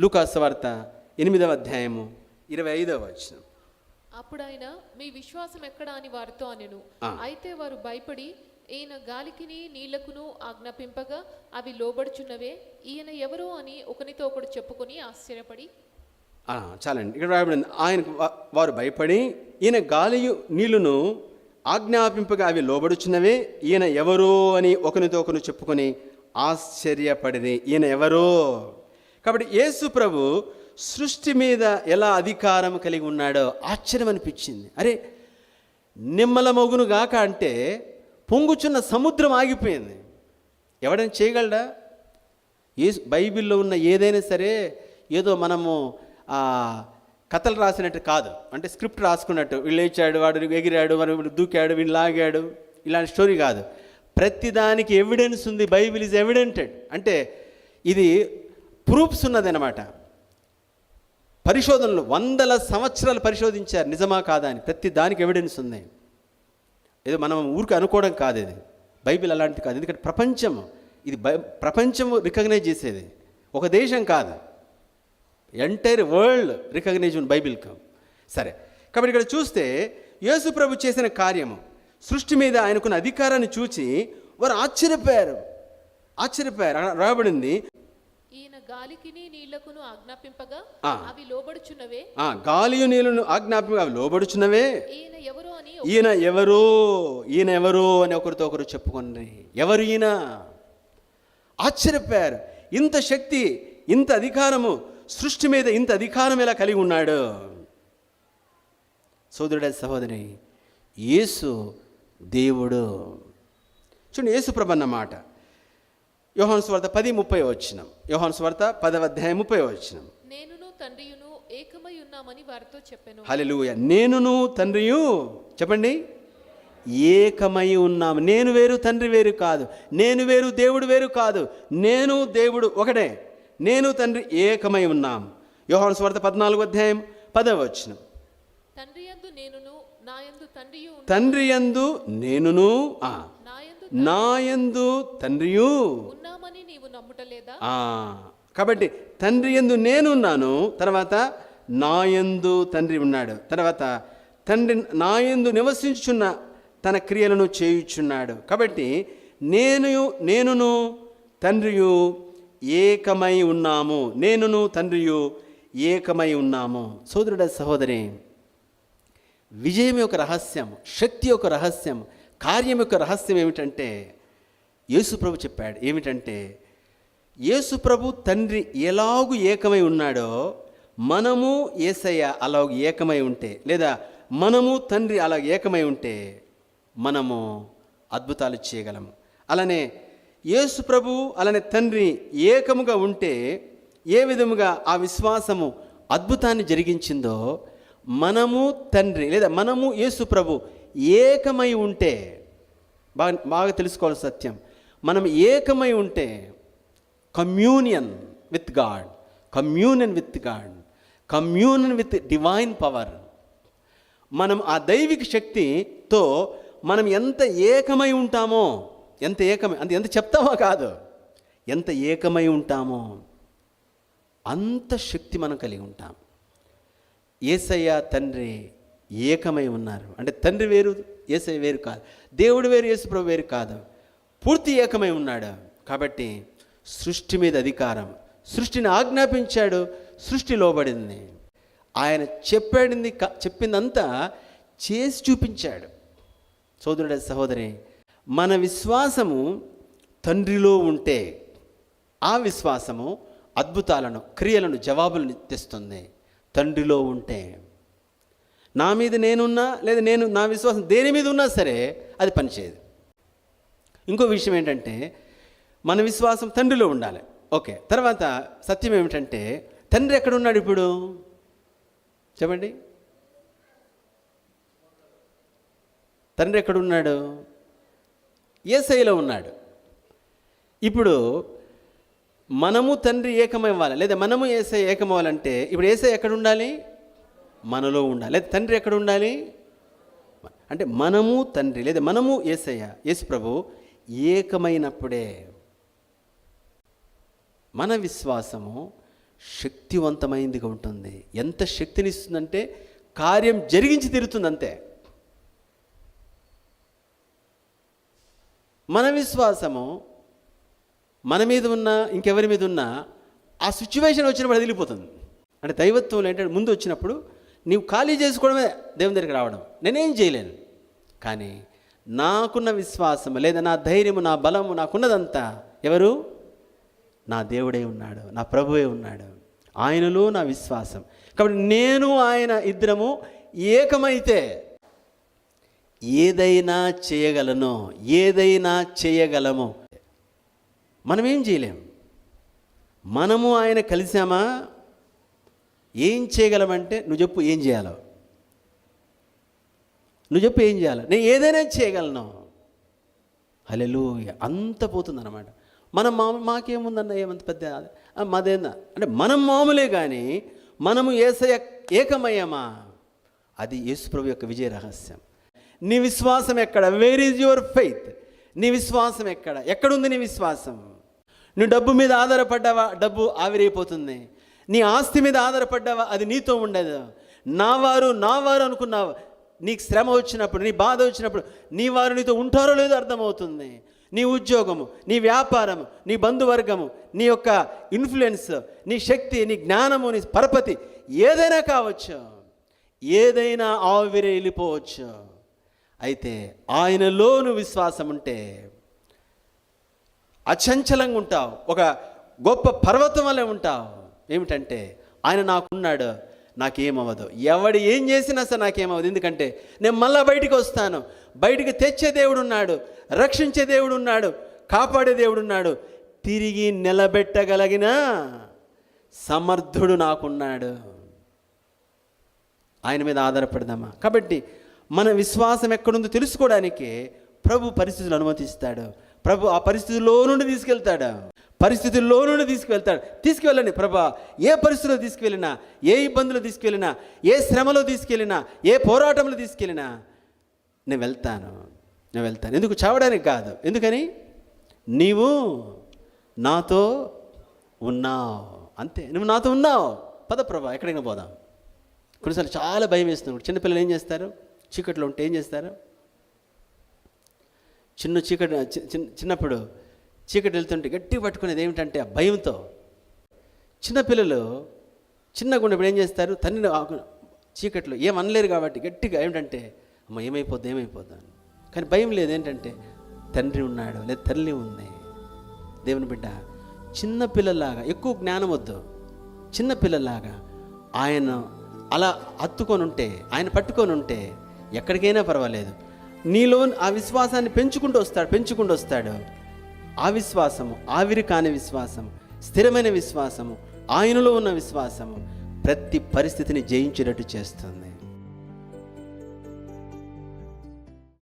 లూకాసు వార్త ఎనిమిదవ అధ్యాయము ఇరవై ఐదవ వచనం. అప్పుడు ఆయన మీ విశ్వాసం ఎక్కడ అని వారితో అనెను. అయితే వారు భయపడి ఈయన గాలికిని నీళ్ళకును ఆజ్ఞాపింపగా అవి లోబడుచున్నవే ఈయన ఎవరో అని ఒకనితో ఒకడు చెప్పుకొని ఆశ్చర్యపడి. చాలండి. ఇక్కడ రాయబడింది ఆయనకు వా- వారు భయపడి ఈయన గాలియు నీళ్ళును ఆజ్ఞాపింపగా అవి లోబడుచున్నవే ఈయన ఎవరో అని ఒకరితో ఒకరు చెప్పుకొని ఆశ్చర్యపడిరి. ఈయన ఎవరో? కాబట్టి యేసు ప్రభు సృష్టి మీద ఎలా అధికారం కలిగి ఉన్నాడో ఆశ్చర్యం అనిపించింది. అరే నిమ్మల మొగును గాక అంటే పొంగుచున్న సముద్రం ఆగిపోయింది. ఎవడైనా చేయగలడా? ఏ బైబిల్లో ఉన్న ఏదైనా సరే ఏదో మనము కథలు రాసినట్టు కాదు. అంటే స్క్రిప్ట్ రాసుకున్నట్టు. వీళ్ళు లేచాడు వాడు ఎగిరాడు వాడు వీడు దూకాడు వీడు లాగాడు. ఇలాంటి స్టోరీ కాదు. ప్రతిదానికి ఎవిడెన్స్ ఉంది బైబిల్ ఇస్ ఎవిడెంటెడ్. అంటే ఇది ప్రూఫ్స్ ఉన్నదన్నమాట. పరిశోధనలు వందల సంవత్సరాలు పరిశోధించారు. నిజమా కాదా అని. ప్రతి దానికి ఎవిడెన్స్ ఉంది. ఏదో మనం ఊరికి అనుకోవడం కాదు ఇది. బైబిల్ అలాంటిది కాదు. ఎందుకంటే ప్రపంచం ఇది బై ప్రపంచం రికగ్నైజ్ చేసేది. ఒక దేశం కాదు. ఎంటైర్ వరల్డ్ రికగ్నైజ్ బైబిల్కి. సరే. కాబట్టి ఇక్కడ చూస్తే యేసు ప్రభు చేసిన కార్యము సృష్టి మీద ఆయనకున్న అధికారాన్ని చూచి వారు ఆశ్చర్యపోయారు. ఆశ్చర్యపోయారు. రాబడింది ఈయన గాలికిని నీళ్ళకును ఆజ్ఞాపింపగా. అవి లోబడుచున్నవే. ఆ గాలియు నీళ్ళను ఆజ్ఞాపి అవి లోబడుచున్నవే. ఈయన ఎవరో అని ఈయన ఎవరో ఈయన ఎవరో అని ఒకరితో ఒకరు చెప్పుకోండి ఎవరు ఈయన? ఆశ్చర్యపోయారు. ఇంత శక్తి ఇంత అధికారము సృష్టి మీద ఇంత అధికారం ఎలా కలిగి ఉన్నాడు? సోదరుడ సహోదరి యేసు దేవుడు. చూడండి యేసు ప్రభు అన్న మాట. యోహాను స్వార్త పది ముప్పై వచ్చినం యోహాను స్వార్త పదవ అధ్యాయం ముప్పై వచ్చినం నేనును తండ్రియును ఏకమై ఉన్నామని వారితో చెప్పాను. నేనును తండ్రియు చెప్పండి. ఏకమై ఉన్నాము. నేను వేరు తండ్రి వేరు కాదు. నేను వేరు దేవుడు వేరు కాదు. నేను దేవుడు ఒకటే. నేను తండ్రి ఏకమై ఉన్నాం. యోహాను స్వార్థ పద్నాలుగు అధ్యాయం పదవ వచ్చిన తండ్రి యందు నేనును నాయందు తండ్రియు ఉన్న- తండ్రి యందు నేనును నాయందు తండ్రియు కాబట్టి తండ్రి ఎందు నేనున్నాను తర్వాత నాయందు తండ్రి ఉన్నాడు. తర్వాత తండ్రి నాయందు నివసించున్న తన క్రియలను చేయుచున్నాడు. కాబట్టి నేను నేనును తండ్రియు ఏకమై ఉన్నాము. నేనును తండ్రియు ఏకమై ఉన్నాము. సోదరుడ సహోదరి విజయం యొక్క రహస్యం శక్తి యొక్క రహస్యం కార్యం యొక్క రహస్యం ఏమిటంటే యేసుప్రభు చెప్పాడు ఏమిటంటే యేసు ప్రభు తండ్రి ఎలాగు ఏకమై ఉన్నాడో మనము ఏసయ్య అలాగ ఏకమై ఉంటే లేదా మనము తండ్రి అలా ఏకమై ఉంటే మనము అద్భుతాలు చేయగలము. అలానే యేసు ప్రభు అలానే తండ్రి ఏకముగా ఉంటే ఏ విధముగా ఆ విశ్వాసము అద్భుతాన్ని జరిగించిందో మనము తండ్రి లేదా మనము యేసు ప్రభు ఏకమై ఉంటే బాగా బాగా తెలుసుకోవాలి సత్యం. మనం ఏకమై ఉంటే communion with God communion with God communion with divine power మనం ఆ దైవిక శక్తితో మనం ఎంత ఏకమై ఉంటామో ఎంత ఏకమై అంత ఎంత చెప్తామో కాదు. ఎంత ఏకమై ఉంటామో అంత శక్తి మనం కలిగి ఉంటాం. ఏసయ్య తండ్రి ఏకమై ఉన్నారు. అంటే తండ్రి వేరు ఏసయ్య వేరు కాదు. దేవుడు వేరు యేసుప్రభు వేరు కాదు. పూర్తి ఏకమై ఉన్నాడు. కాబట్టి సృష్టి మీద అధికారం. సృష్టిని ఆజ్ఞాపించాడు సృష్టి లోబడింది. ఆయన చెప్పాడింది చెప్పిందంతా చేసి చూపించాడు. సోదరుడ సహోదరి మన విశ్వాసము తండ్రిలో ఉంటే ఆ విశ్వాసము అద్భుతాలను క్రియలను జవాబులను తెస్తుంది. తండ్రిలో ఉంటే నా మీద నేనున్నా లేదా నేను నా విశ్వాసం దేని మీద ఉన్నా సరే అది పనిచేయదు. ఇంకో విషయం ఏంటంటే మన విశ్వాసం తండ్రిలో ఉండాలి. ఓకే తర్వాత సత్యం ఏమిటంటే తండ్రి ఎక్కడున్నాడు ఇప్పుడు? చెప్పండి. తండ్రి ఎక్కడున్నాడు? ఏసైలో ఉన్నాడు. ఇప్పుడు మనము తండ్రి ఏకమవ్వాలి లేదా మనము ఏసై ఏకమవ్వాలంటే ఇప్పుడు ఏసై ఎక్కడ ఉండాలి మనలో ఉండాలి. లేదా తండ్రి ఎక్కడ ఉండాలి అంటే మనము తండ్రి లేదా మనము ఏసయ్య యేసు ప్రభు ఏకమైనప్పుడే. మన విశ్వాసము శక్తివంతమైందిగా ఉంటుంది. ఎంత శక్తిని ఇస్తుందంటే కార్యం జరిగించి తీరుతుంది అంతే. మన విశ్వాసము మన మీద ఉన్న ఇంకెవరి మీద ఉన్న ఆ సిచ్యువేషన్ వచ్చినప్పుడు వదిలిపోతుంది అంటే దైవత్వం ఏంటంటే ముందు వచ్చినప్పుడు నీవు ఖాళీ చేసుకోవడమే దేవుని దగ్గరికి రావడం. నేనేం చేయలేను. కానీ నాకున్న విశ్వాసం లేదా నా ధైర్యము నా బలము నాకున్నదంతా ఎవరు? నా దేవుడే ఉన్నాడు నా ప్రభువే ఉన్నాడు. ఆయనలో నా విశ్వాసం. కాబట్టి నేను ఆయన ఇద్దరము ఏకమైతే ఏదైనా చేయగలను ఏదైనా చేయగలము. మనం ఏం చేయలేం? మనము ఆయన కలిసామా? ఏం చేయగలమంటే నువ్వు చెప్పు ఏం చేయాలో. నువ్వు చెప్పు ఏం చేయాలి. నేను ఏదైనా చేయగలను. హలెలు అంత పోతుందన్నమాట. మనం మామూలు మాకేముందన్న ఏమంత పెద్ద మాదేందా? అంటే మనం మామూలే కానీ మనము ఏసయ ఏకమయ్యామా? అది యేసుప్రభు యొక్క విజయ రహస్యం. నీ విశ్వాసం ఎక్కడ? వేర్ ఈజ్ యువర్ ఫెయిత్ నీ విశ్వాసం ఎక్కడ? ఎక్కడుంది నీ విశ్వాసం? నువ్వు డబ్బు మీద ఆధారపడ్డావా? డబ్బు ఆవిరైపోతుంది. నీ ఆస్తి మీద ఆధారపడ్డావా? అది నీతో ఉండదు. నా వారు నా వారు అనుకున్నావు. నీకు శ్రమ వచ్చినప్పుడు నీ బాధ వచ్చినప్పుడు నీ వారు నీతో ఉంటారో లేదో అర్థమవుతుంది. నీ ఉద్యోగము నీ వ్యాపారము నీ బంధువర్గము నీ యొక్క ఇన్ఫ్లుయెన్స్ నీ శక్తి నీ జ్ఞానము నీ పరపతి ఏదైనా కావచ్చు. ఏదైనా ఆవిరి వెళ్ళిపోవచ్చు. అయితే ఆయనలోను విశ్వాసం ఉంటే అచంచలంగా ఉంటావు. ఒక గొప్ప పర్వతం వలె ఉంటావు. ఏమిటంటే ఆయన నాకున్నాడు. నాకేమవ్వదు. ఎవడు ఏం చేసినా సరే నాకేమవ్వదు. ఎందుకంటే నేను మళ్ళా బయటికి వస్తాను. బయటికి తెచ్చే దేవుడు ఉన్నాడు రక్షించే దేవుడు ఉన్నాడు కాపాడే దేవుడు ఉన్నాడు తిరిగి నిలబెట్టగలిగిన సమర్థుడు నాకున్నాడు. ఆయన మీద ఆధారపడదామా? కాబట్టి మన విశ్వాసం ఎక్కడుందో తెలుసుకోవడానికి ప్రభు పరిస్థితులు అనుమతిస్తాడు. ప్రభు ఆ పరిస్థితుల్లో నుండి తీసుకెళ్తాడు. పరిస్థితుల్లో నుండి తీసుకువెళ్తాడు. తీసుకువెళ్ళండి ప్రభా. ఏ పరిస్థితిలో తీసుకువెళ్ళినా ఏ ఇబ్బందులు తీసుకెళ్ళినా ఏ శ్రమలో తీసుకెళ్ళినా ఏ పోరాటంలో తీసుకెళ్ళినా నేను వెళ్తాను. నేను వెళ్తాను. ఎందుకు? చావడానికి కాదు. ఎందుకని? నీవు నాతో ఉన్నావు. అంతే. నువ్వు నాతో ఉన్నావు. పద ప్రభా ఎక్కడైనా పోదాం. కొన్నిసార్లు చాలా భయం వేస్తున్నాడు చిన్నపిల్లలు ఏం చేస్తారు? చీకట్లో ఉంటే ఏం చేస్తారు? చిన్న చీకటి చి- చిన్న- చిన్నప్పుడు చీకటి వెళ్తుంటే గట్టిగా పట్టుకునేది ఏమిటంటే ఆ భయంతో. చిన్నపిల్లలు చిన్నగా ఉన్నప్పుడు ఏం చేస్తారు? తండ్రిని చీకట్లో ఏం అనలేరు కాబట్టి గట్టిగా ఏమిటంటే అమ్మ ఏమైపోద్ది ఏమైపోద్ది కానీ భయం లేదు ఏంటంటే తండ్రి ఉన్నాడు లేదా తల్లి ఉంది. దేవుని బిడ్డ చిన్నపిల్లలాగా ఎక్కువ జ్ఞానం వద్దు. చిన్నపిల్లలాగా ఆయన అలా హత్తుకొని ఉంటే ఆయన పట్టుకొని ఉంటే ఎక్కడికైనా పర్వాలేదు. నీలో ఆ విశ్వాసాన్ని పెంచుకుంటూ వస్తాడు పెంచుకుంటూ వస్తాడు. అవిశ్వాసము ఆవిరి కాని విశ్వాసము స్థిరమైన విశ్వాసము ఆయనలో ఉన్న విశ్వాసము ప్రతి పరిస్థితిని జయించేటట్టు చేస్తుంది.